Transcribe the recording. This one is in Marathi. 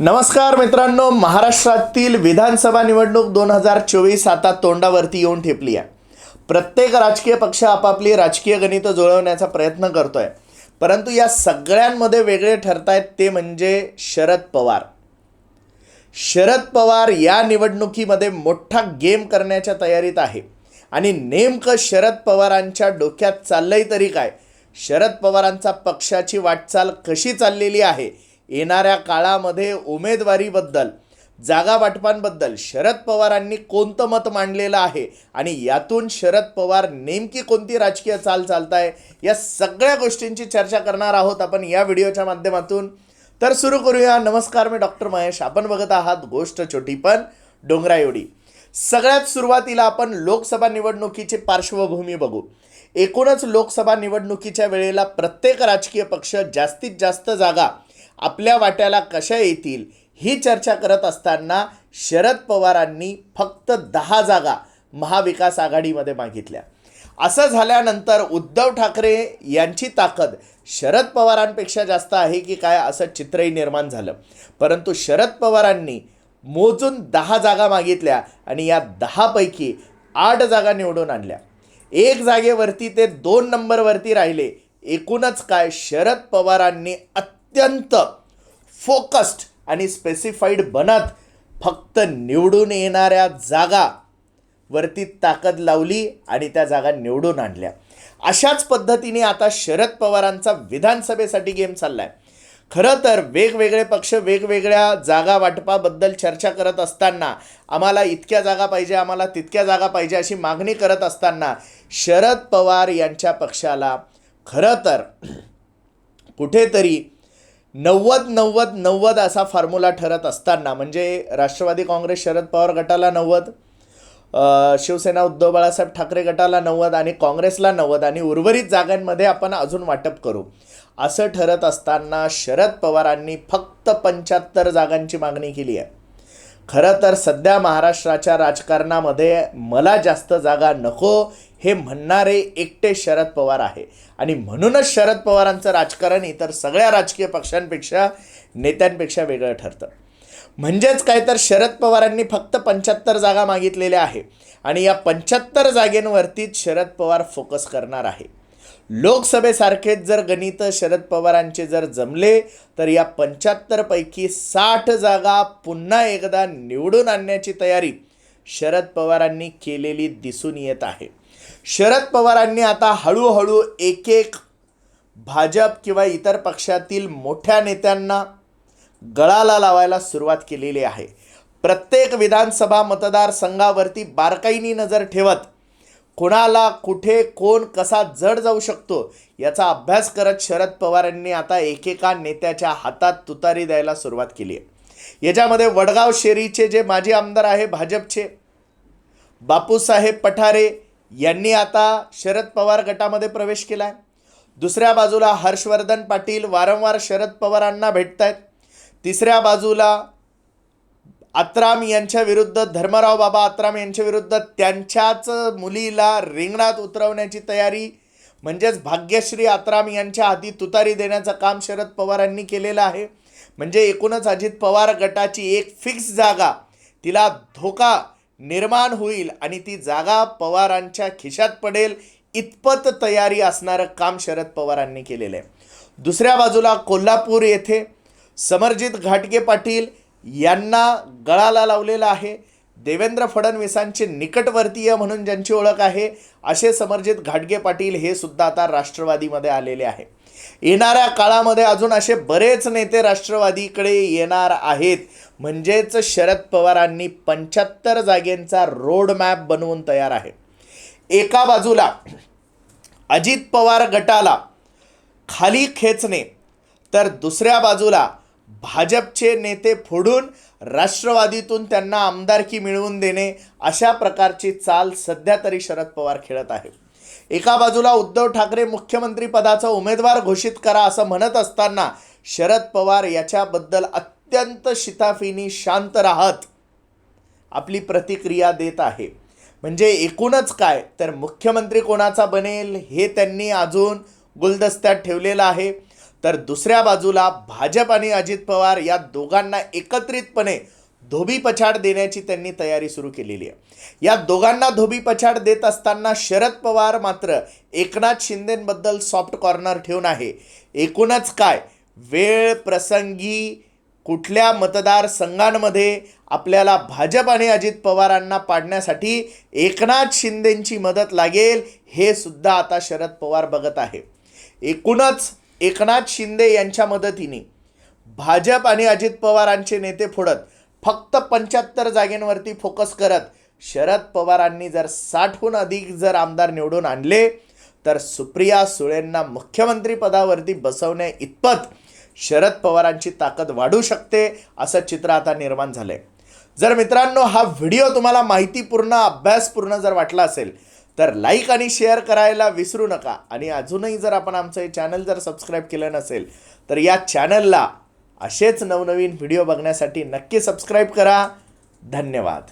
नमस्कार मित्रांनो महाराष्ट्रातील विधानसभा निवडणूक दोन हजार चोवीस आता तोंडावरती येऊन ठेपली आहे. प्रत्येक राजकीय पक्ष आपापली राजकीय गणितं जुळवण्याचा प्रयत्न करतोय. परंतु या सगळ्यांमध्ये वेगळे ठरतायत ते म्हणजे शरद पवार. शरद पवार या निवडणुकीमध्ये मोठा गेम करण्याच्या तयारीत आहे. आणि नेमकं शरद पवारांच्या डोक्यात चाललंय तरी काय? शरद पवारांचा पक्षाची वाटचाल कशी चाललेली आहे? येणाऱ्या काळामध्ये उमेदवारीबद्दल जागा वाटपांबद्दल शरद पवारांनी कोणतं मत मांडलेलं आहे? आणि यातून शरद पवार नेमकी कोणती राजकीय चाल चालताय? या सगळ्या गोष्टींची चर्चा करणार आहोत आपण या व्हिडिओच्या माध्यमातून. तर सुरू करूया. नमस्कार मी डॉक्टर महेश. आपण बघत आहात गोष्ट छोटी पण डोंगरा एवढी. सगळ्यात सुरुवातीला आपण लोकसभा निवडणुकीची पार्श्वभूमी बघू. एकूणच लोकसभा निवडणुकीच्या वेळेला प्रत्येक राजकीय पक्ष जास्तीत जास्त जागा आपल्या वाट्याला कशा येतील ही चर्चा करत असताना शरद पवारांनी फक्त दहा जागा महाविकास आघाडीमध्ये मागितल्या. असं झाल्यानंतर उद्धव ठाकरे यांची ताकद शरद पवारांपेक्षा जास्त आहे की काय असं चित्रही निर्माण झालं. परंतु शरद पवारांनी मोजून दहा जागा मागितल्या आणि या दहापैकी आठ जागा निवडून आणल्या. एक जागेवरती ते दोन नंबरवरती राहिले. एकूणच काय शरद पवारांनी अत्यंत अत्यंत फोकस्ड आणि स्पेसिफाईड बनत फक्त निवडून येणाऱ्या जागा वरती ताकद लावली आणि त्या जागा निवडून आणल्या. अशाच पद्धतीने आता शरद पवारांचा विधानसभेसाठी गेम चालला आहे खरं तर वेगवेगळे पक्ष वेगवेगळ्या जागा वाटपाबद्दल चर्चा करत असताना आम्हाला इतक्या जागा पाहिजे आम्हाला तितक्या जागा पाहिजे अशी मागणी करत असताना शरद पवार यांच्या पक्षाला खरं तर कुठेतरी नव्वद नव्वद नव्वद असा फॉर्म्युला ठरत असताना म्हणजे राष्ट्रवादी काँग्रेस शरद पवार गटाला नव्वद शिवसेना उद्धव बाळासाहेब ठाकरे गटाला नव्वद आणि काँग्रेसला नव्वद आणि उर्वरित जागांमध्ये आपण अजून वाटप करू. असं ठरत असताना शरद पवारांनी फक्त पंच्याहत्तर जागांची मागणी केली आहे. खरं तर सध्या महाराष्ट्राच्या राजकारणामध्ये मला जास्त जागा नको हे म्हणणारे एकटे शरद पवार आहे. आणि म्हणूनच शरद पवारांचं राजकारण इतर सगळ्या राजकीय पक्षांपेक्षा नेत्यांपेक्षा वेगळं ठरतं. म्हणजेच काय तर शरद पवारांनी फक्त पंच्याहत्तर जागा मागितलेल्या आहे. आणि या पंच्याहत्तर जागेंवरतीच शरद पवार फोकस करणार आहे. लोकसभेसारखेच जर गणित शरद पवारांचे जर जमले तर या पंच्याहत्तरपैकी साठ जागा पुन्हा एकदा निवडून आणण्याची तयारी शरद पवारांनी केलेली दिसून येत आहे. शरद पवारांनी आता हळूहळू एक एक भाजप किंवा इतर पक्षातील मोठ्या नेत्यांना गळाला लावायला सुरुवात केलेली आहे. प्रत्येक विधानसभा मतदारसंघावरती बारकाईनी नजर ठेवत कोणाला कुठे कोण कसा जड जाऊ शकतो याचा अभ्यास करत शरद पवारांनी आता एकेका नेत्याच्या हातात तुतारी द्यायला सुरुवात केली आहे. याच्यामध्ये वडगाव शेरीचे जे माजी आमदार आहे भाजपचे बापूसाहेब पठारे यांनी आता शरद पवार गटामध्ये प्रवेश केला आहे दुसऱ्या बाजूला हर्षवर्धन पाटील वारंवार शरद पवारांना भेटत आहेत तिसऱ्या बाजूला आत्राम यांच्या विरुद्ध धर्मराव बाबा आत्राम यांच्या विरुद्ध त्यांच्याच मुलीला रिंगणात उतरवण्याची तयारी म्हणजेच भाग्यश्री आत्राम यांच्या हाती तुतारी देण्याचं काम शरद पवारांनी केलेलं आहे. म्हणजे एकूणच अजित पवार गटाची एक फिक्स जागा तिला धोका निर्माण होईल आणि ती जागा पवारांच्या खिशात पडेल इतपत तयारी असणारं काम शरद पवारांनी केलेलं आहे. दुसऱ्या बाजूला कोल्हापूर येथे समरजित घाटगे पाटील यांना गळाला लावलेला आहे. देवेंद्र फडणवीसांचे निकटवर्तीय म्हणून ज्यांची ओळख आहे असे समर्जित घाटगे पाटील हे सुद्धा आता राष्ट्रवादीमध्ये आलेले आहे. येणाऱ्या काळामध्ये अजून असे बरेच नेते राष्ट्रवादीकडे येणार आहेत. म्हणजेच शरद पवारांनी पंच्याहत्तर जागेंचा रोड मॅप बनवून तयार आहे. एका बाजूला अजित पवार गटाला खाली खेचणे तर दुसऱ्या बाजूला भाजपचे नेते फोडून राष्ट्रवादीतून त्यांना आमदारकी मिळवून देणे अशा प्रकारची चाल सध्या तरी शरद पवार खेळत आहे. एका बाजूला उद्धव ठाकरे मुख्यमंत्री पदाचा उमेदवार घोषित करा असं म्हणत असताना शरद पवार याच्याबद्दल अत्यंत शिताफीनी शांत राहत आपली प्रतिक्रिया देत आहे. म्हणजे एकूणच काय? तर मुख्यमंत्री कोणाचा बनेल हे त्यांनी अजून गुलदस्त्यात ठेवलेलं आहे. तर दुसऱ्या बाजूला भाजप आणि अजित पवार या दोघांना एकत्रितपणे धोबी पछाड देण्याची त्यांनी तयारी सुरू केलेली आहे. या दोघांना धोबी पछाड देत असताना शरद पवार मात्र एकनाथ शिंदेबद्दल सॉफ्ट कॉर्नर ठेवून आहे. एकूणच काय? वेळ प्रसंगी कुठल्या मतदारसंघांमध्ये आपल्याला भाजप आणि अजित पवारांना पाडण्यासाठी एकनाथ शिंदेंची मदत लागेल हे सुद्धा आता शरद पवार बघत आहे. एकूणच एकनाथ शिंदे यांच्या मदतीने भाजप आणि अजित पवारांचे नेते फोडत फक्त पंच्याहत्तर जागेंवरती फोकस करत शरद पवारांनी जर साठहून अधिक जर आमदार निवडून आणले तर सुप्रिया सुळेंना मुख्यमंत्री पदावरती बसवण्या इतपत शरद पवारांची ताकद वाढू शकते असं चित्र आता निर्माण झालंय. जर मित्रांनो हा व्हिडिओ तुम्हाला माहितीपूर्ण अभ्यासपूर्ण जर वाटला असेल तर लाईक आणि शेअर करायला विसरू नका. आणि अजूनही जर आपण आमचं हे चॅनल जर सबस्क्राईब केलं नसेल तर या चॅनलला असेच नवनवीन व्हिडिओ बघण्यासाठी नक्की सबस्क्राईब करा. धन्यवाद.